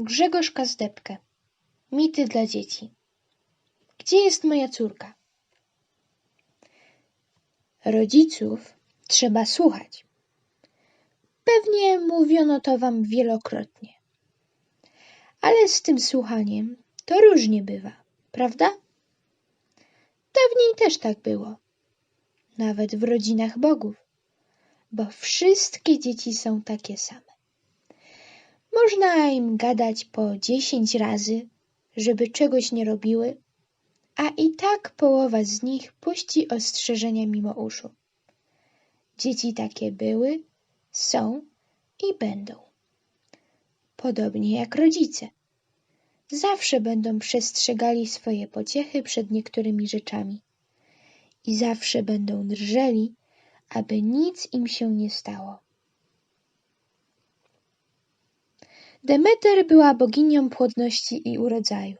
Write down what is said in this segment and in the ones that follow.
Grzegorz Kazdepkę. Mity dla dzieci. Gdzie jest moja córka? Rodziców trzeba słuchać. Pewnie mówiono to wam wielokrotnie. Ale z tym słuchaniem to różnie bywa, prawda? Dawniej też tak było. Nawet w rodzinach bogów, bo wszystkie dzieci są takie same. Można im gadać po dziesięć razy, żeby czegoś nie robiły, a i tak połowa z nich puści ostrzeżenia mimo uszu. Dzieci takie były, są i będą. Podobnie jak rodzice. Zawsze będą przestrzegali swoje pociechy przed niektórymi rzeczami i zawsze będą drżeli, aby nic im się nie stało. Demeter była boginią płodności i urodzaju.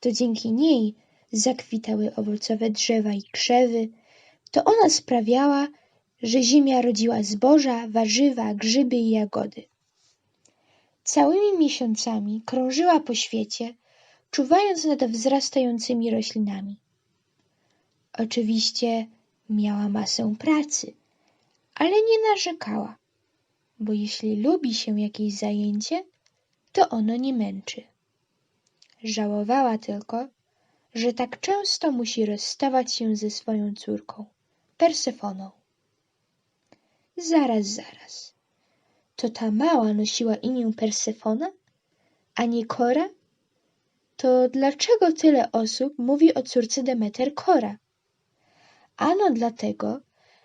To dzięki niej zakwitały owocowe drzewa i krzewy, to ona sprawiała, że ziemia rodziła zboża, warzywa, grzyby i jagody. Całymi miesiącami krążyła po świecie, czuwając nad wzrastającymi roślinami. Oczywiście miała masę pracy, ale nie narzekała, bo jeśli lubi się jakieś zajęcie, to ono nie męczy. Żałowała tylko, że tak często musi rozstawać się ze swoją córką, Persefoną. Zaraz, zaraz. To ta mała nosiła imię Persefona, a nie Kora? To dlaczego tyle osób mówi o córce Demeter Kora? Ano dlatego,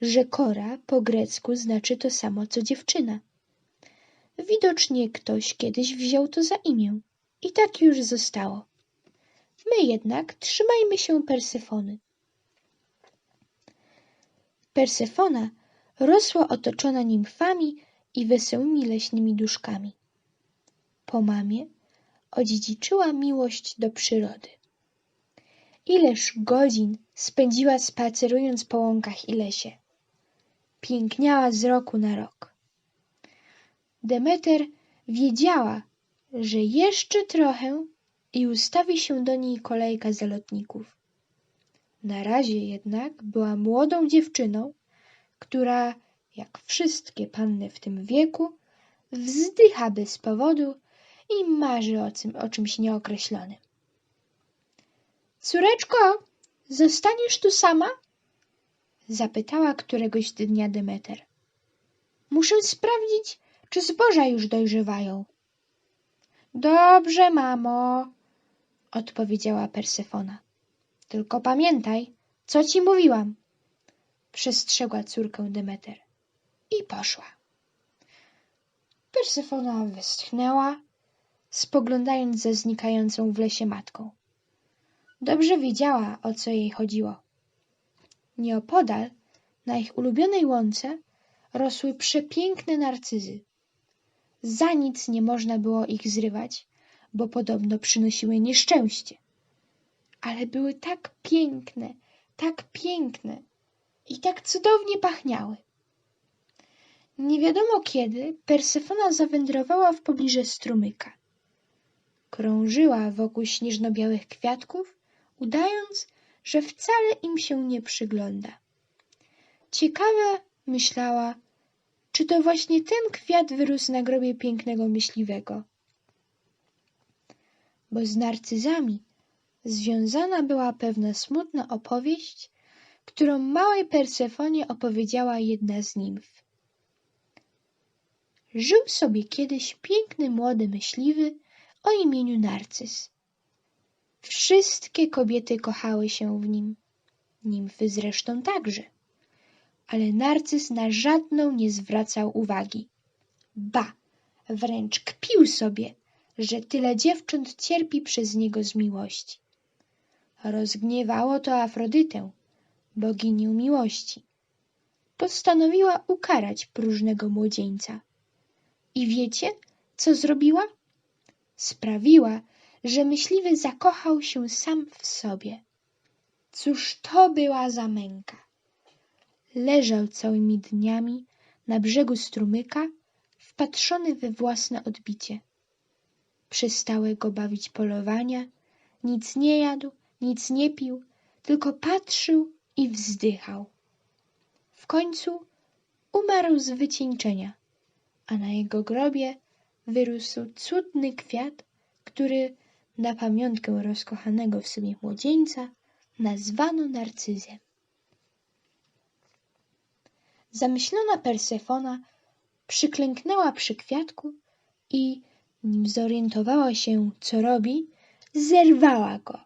że Kora po grecku znaczy to samo co dziewczyna. Widocznie ktoś kiedyś wziął to za imię i tak już zostało. My jednak trzymajmy się Persefony. Persefona rosła otoczona nimfami i wesołymi leśnymi duszkami. Po mamie odziedziczyła miłość do przyrody. Ileż godzin spędziła spacerując po łąkach i lesie. Piękniała z roku na rok. Demeter wiedziała, że jeszcze trochę i ustawi się do niej kolejka zalotników. Na razie jednak była młodą dziewczyną, która, jak wszystkie panny w tym wieku, wzdycha bez powodu i marzy o, tym, o czymś nieokreślonym. Córeczko, zostaniesz tu sama? Zapytała któregoś dnia Demeter. Muszę sprawdzić, czy zboża już dojrzewają. Dobrze, mamo, odpowiedziała Persefona. Tylko pamiętaj, co ci mówiłam. Przestrzegła córkę Demeter i poszła. Persefona westchnęła, spoglądając za znikającą w lesie matką. Dobrze wiedziała, o co jej chodziło. Nieopodal, na ich ulubionej łące, rosły przepiękne narcyzy. Za nic nie można było ich zrywać, bo podobno przynosiły nieszczęście. Ale były tak piękne, tak piękne i tak cudownie pachniały. Nie wiadomo kiedy Persefona zawędrowała w pobliże strumyka. Krążyła wokół śnieżno-białych kwiatków, udając, że wcale im się nie przygląda. Ciekawe, myślała, czy to właśnie ten kwiat wyrósł na grobie pięknego myśliwego. Bo z narcyzami związana była pewna smutna opowieść, którą małej Persefonie opowiedziała jedna z nimf. Żył sobie kiedyś piękny młody myśliwy o imieniu Narcyz. Wszystkie kobiety kochały się w nim, nimfy zresztą także. Ale Narcyz na żadną nie zwracał uwagi. Ba, wręcz kpił sobie, że tyle dziewcząt cierpi przez niego z miłości. Rozgniewało to Afrodytę, boginię miłości. Postanowiła ukarać próżnego młodzieńca. I wiecie, co zrobiła? Sprawiła, że myśliwy zakochał się sam w sobie. Cóż to była za męka! Leżał całymi dniami na brzegu strumyka, wpatrzony we własne odbicie. Przestały go bawić polowania, nic nie jadł, nic nie pił, tylko patrzył i wzdychał. W końcu umarł z wycieńczenia, a na jego grobie wyrósł cudny kwiat, który na pamiątkę rozkochanego w sobie młodzieńca nazwano narcyzem. Zamyślona Persefona przyklęknęła przy kwiatku i, nim zorientowała się, co robi, zerwała go.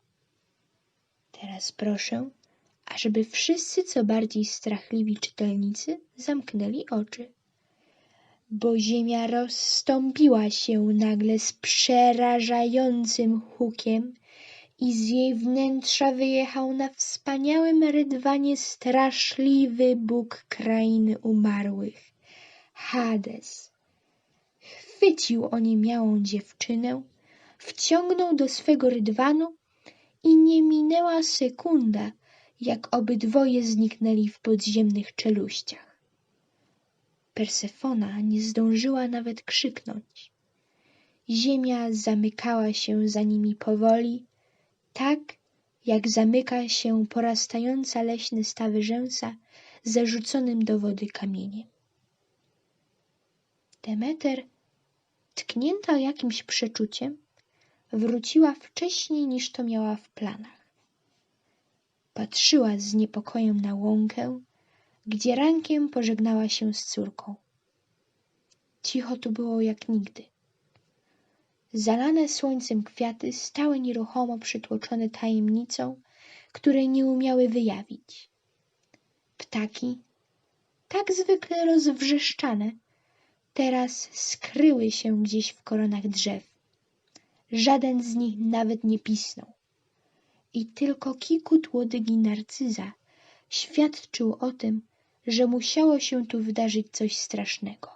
Teraz proszę, ażeby wszyscy co bardziej strachliwi czytelnicy zamknęli oczy. Bo ziemia rozstąpiła się nagle z przerażającym hukiem i z jej wnętrza wyjechał na wspaniałym rydwanie straszliwy bóg krainy umarłych, Hades. Chwycił oniemiałą dziewczynę, wciągnął do swego rydwanu i nie minęła sekunda, jak obydwoje zniknęli w podziemnych czeluściach. Persefona nie zdążyła nawet krzyknąć. Ziemia zamykała się za nimi powoli, tak jak zamyka się porastająca leśne stawy rzęsa zarzuconym do wody kamieniem. Demeter, tknięta jakimś przeczuciem, wróciła wcześniej niż to miała w planach. Patrzyła z niepokojem na łąkę, gdzie rankiem pożegnała się z córką. Cicho tu było jak nigdy. Zalane słońcem kwiaty stały nieruchomo przytłoczone tajemnicą, której nie umiały wyjawić. Ptaki, tak zwykle rozwrzeszczane, teraz skryły się gdzieś w koronach drzew. Żaden z nich nawet nie pisnął. I tylko kikut łodygi narcyza świadczył o tym, że musiało się tu wydarzyć coś strasznego.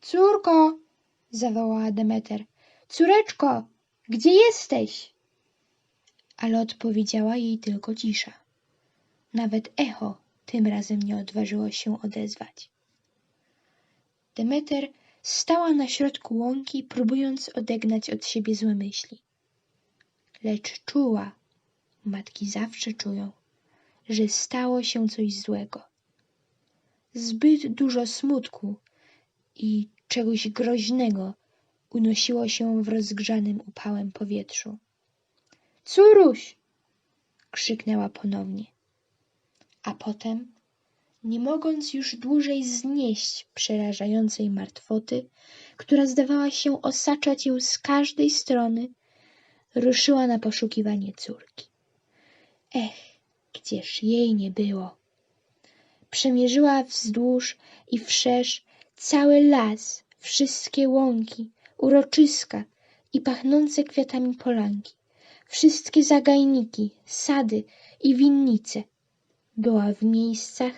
Córko! zawołała Demeter. Córeczko, gdzie jesteś? Ale odpowiedziała jej tylko cisza. Nawet echo tym razem nie odważyło się odezwać. Demeter stała na środku łąki, próbując odegnać od siebie złe myśli. Lecz czuła, matki zawsze czują, że stało się coś złego. Zbyt dużo smutku i czegoś groźnego unosiło się w rozgrzanym upałem powietrzu. Córuś! krzyknęła ponownie. A potem, nie mogąc już dłużej znieść przerażającej martwoty, która zdawała się osaczać ją z każdej strony, ruszyła na poszukiwanie córki. Ech, gdzież jej nie było! Przemierzyła wzdłuż i wszerz cały las, wszystkie łąki, uroczyska i pachnące kwiatami polanki, wszystkie zagajniki, sady i winnice. Była w miejscach,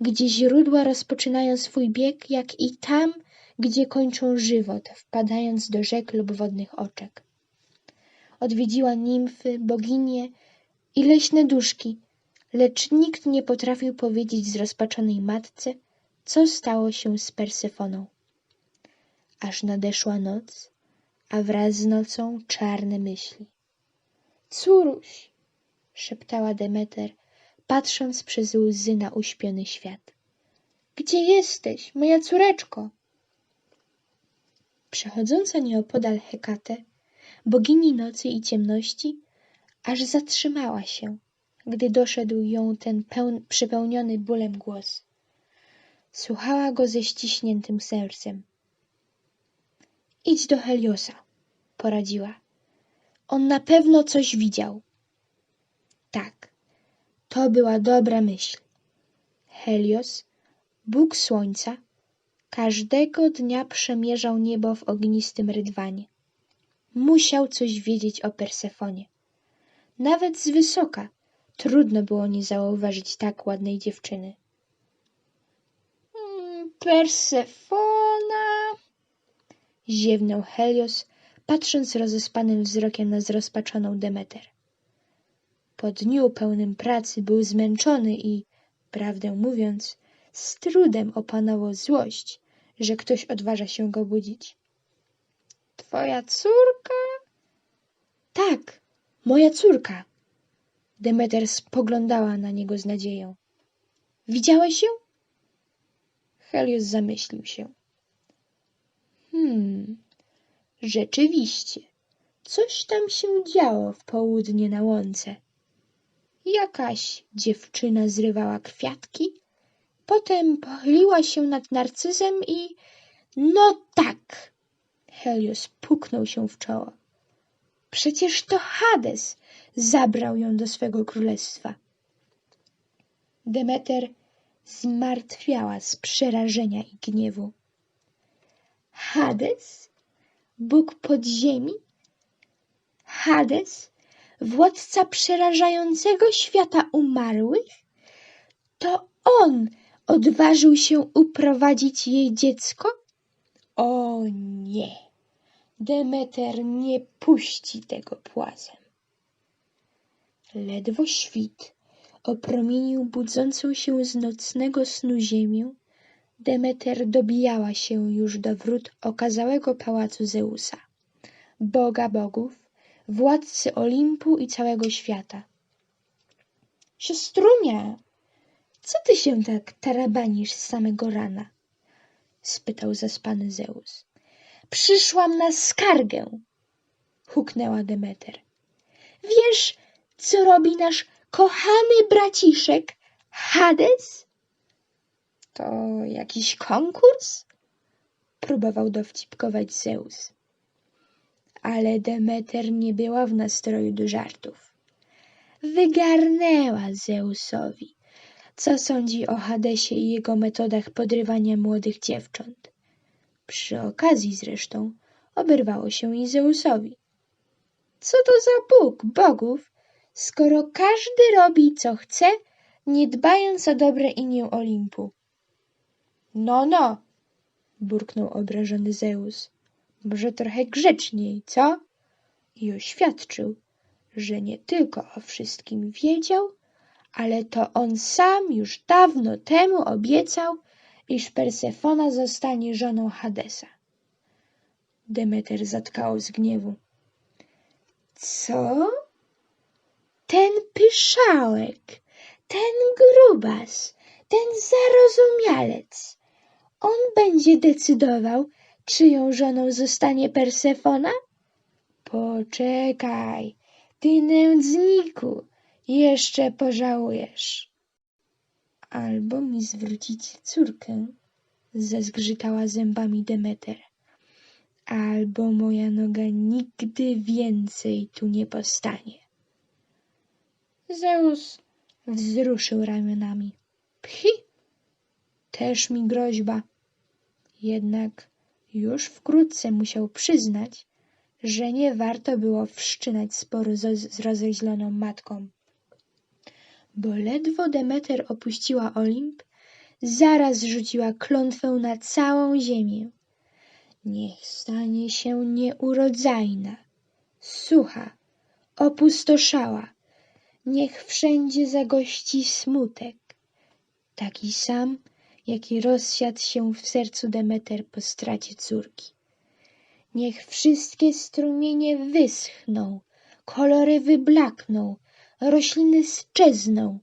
gdzie źródła rozpoczynają swój bieg, jak i tam, gdzie kończą żywot, wpadając do rzek lub wodnych oczek. Odwiedziła nimfy, boginie i leśne duszki, lecz nikt nie potrafił powiedzieć zrozpaczonej matce, co stało się z Persefoną. Aż nadeszła noc, a wraz z nocą czarne myśli. Córuś! szeptała Demeter, patrząc przez łzy na uśpiony świat. Gdzie jesteś, moja córeczko? Przechodząca nieopodal Hekate, bogini nocy i ciemności, aż zatrzymała się, gdy doszedł ją ten pełn, przepełniony bólem głos. Słuchała go ze ściśniętym sercem. Idź do Heliosa, poradziła. On na pewno coś widział. Tak, to była dobra myśl. Helios, Bóg Słońca, każdego dnia przemierzał niebo w ognistym rydwanie. Musiał coś wiedzieć o Persefonie. Nawet z wysoka trudno było nie zauważyć tak ładnej dziewczyny. Mm, Persefona! Ziewnął Helios, patrząc rozespanym wzrokiem na zrozpaczoną Demeter. Po dniu pełnym pracy był zmęczony i, prawdę mówiąc, z trudem opanował złość, że ktoś odważa się go budzić. Twoja córka? Tak, moja córka. Demeter spoglądała na niego z nadzieją. Widziałeś ją? Helios zamyślił się. Hmm, rzeczywiście, coś tam się działo w południe na łące. Jakaś dziewczyna zrywała kwiatki, potem pochyliła się nad narcyzem i... No tak! Helios puknął się w czoło. Przecież to Hades zabrał ją do swego królestwa. Demeter zmartwiała z przerażenia i gniewu. Hades? Bóg podziemi? Hades? Władca przerażającego świata umarłych? To on odważył się uprowadzić jej dziecko? O nie! Demeter nie puści tego płazem. Ledwo świt opromienił budzącą się z nocnego snu ziemię, Demeter dobijała się już do wrót okazałego pałacu Zeusa, boga bogów, władcy Olimpu i całego świata. Siostrunia, co ty się tak tarabanisz z samego rana? spytał zaspany Zeus. Przyszłam na skargę, huknęła Demeter. Wiesz, co robi nasz kochany braciszek Hades? To jakiś konkurs? Próbował dowcipkować Zeus. Ale Demeter nie była w nastroju do żartów. Wygarnęła Zeusowi, co sądzi o Hadesie i jego metodach podrywania młodych dziewcząt. Przy okazji zresztą oberwało się i Zeusowi. Co to za Bóg bogów, skoro każdy robi co chce, nie dbając o dobre imię Olimpu? No, no, burknął obrażony Zeus. Może trochę grzeczniej, co? I oświadczył, że nie tylko o wszystkim wiedział, ale to on sam już dawno temu obiecał, iż Persefona zostanie żoną Hadesa. Demeter zatkało z gniewu. Co? Ten pyszałek, ten grubas, ten zarozumialec. On będzie decydował, czyją żoną zostanie Persefona? Poczekaj, ty nędzniku, jeszcze pożałujesz. Albo mi zwrócić córkę, zezgrzytała zębami Demeter. Albo moja noga nigdy więcej tu nie postanie. Zeus wzruszył ramionami. Pchi! Też mi groźba. Jednak już wkrótce musiał przyznać, że nie warto było wszczynać sporu z, z matką. Bo ledwo Demeter opuściła Olimp, zaraz rzuciła klątwę na całą ziemię. Niech stanie się nieurodzajna, sucha, opustoszała, niech wszędzie zagości smutek, taki sam, jaki rozsiadł się w sercu Demeter po stracie córki. Niech wszystkie strumienie wyschną, kolory wyblakną, rośliny sczezną.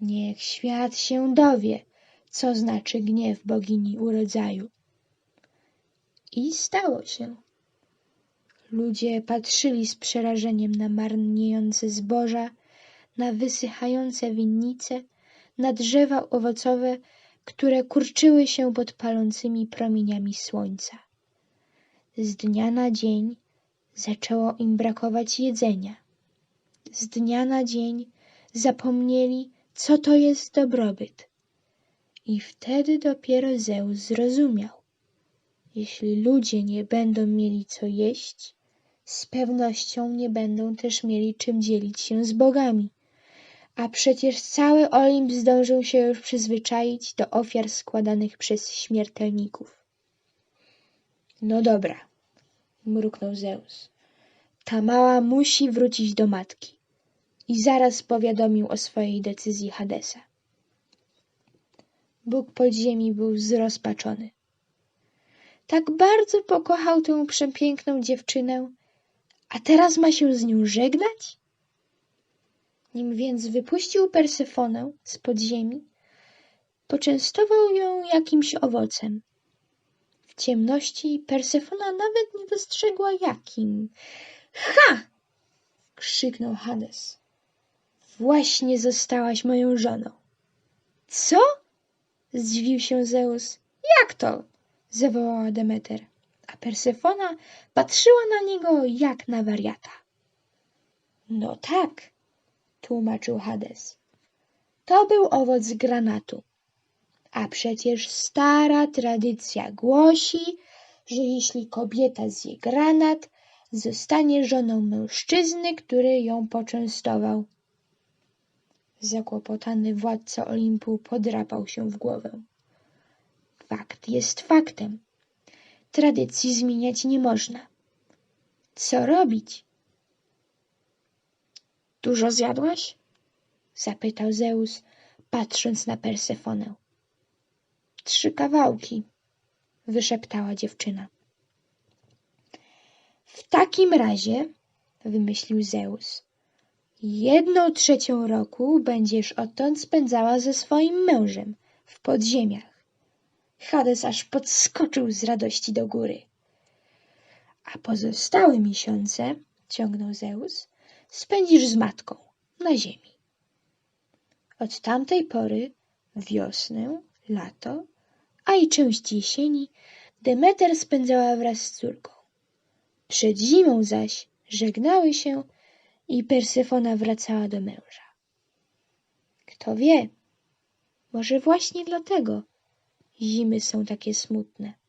Niech świat się dowie, co znaczy gniew bogini urodzaju. I stało się. Ludzie patrzyli z przerażeniem na marniejące zboża, na wysychające winnice, na drzewa owocowe, które kurczyły się pod palącymi promieniami słońca. Z dnia na dzień zaczęło im brakować jedzenia. Z dnia na dzień zapomnieli, co to jest dobrobyt. I wtedy dopiero Zeus zrozumiał. Jeśli ludzie nie będą mieli co jeść, z pewnością nie będą też mieli czym dzielić się z bogami. A przecież cały Olimp zdążył się już przyzwyczaić do ofiar składanych przez śmiertelników. No dobra, mruknął Zeus. Ta mała musi wrócić do matki. I zaraz powiadomił o swojej decyzji Hadesa. Bóg podziemi był zrozpaczony. Tak bardzo pokochał tę przepiękną dziewczynę, a teraz ma się z nią żegnać? Nim więc wypuścił Persefonę z podziemi, poczęstował ją jakimś owocem. W ciemności Persefona nawet nie dostrzegła jakim. Ha! krzyknął Hades. Właśnie zostałaś moją żoną. Co? zdziwił się Zeus. Jak to? zawołała Demeter, a Persefona patrzyła na niego jak na wariata. No tak, tłumaczył Hades. To był owoc granatu. A przecież stara tradycja głosi, że jeśli kobieta zje granat, zostanie żoną mężczyzny, który ją poczęstował. Zakłopotany władca Olimpu podrapał się w głowę. Fakt jest faktem. Tradycji zmieniać nie można. Co robić? Dużo zjadłaś? zapytał Zeus, patrząc na Persefonę. Trzy kawałki, wyszeptała dziewczyna. W takim razie, wymyślił Zeus, jedną trzecią roku będziesz odtąd spędzała ze swoim mężem w podziemiach. Hades aż podskoczył z radości do góry. A pozostałe miesiące, ciągnął Zeus, spędzisz z matką na ziemi. Od tamtej pory wiosnę, lato, a i część jesieni Demeter spędzała wraz z córką. Przed zimą zaś żegnały się i Persefona wracała do męża. Kto wie, może właśnie dlatego zimy są takie smutne.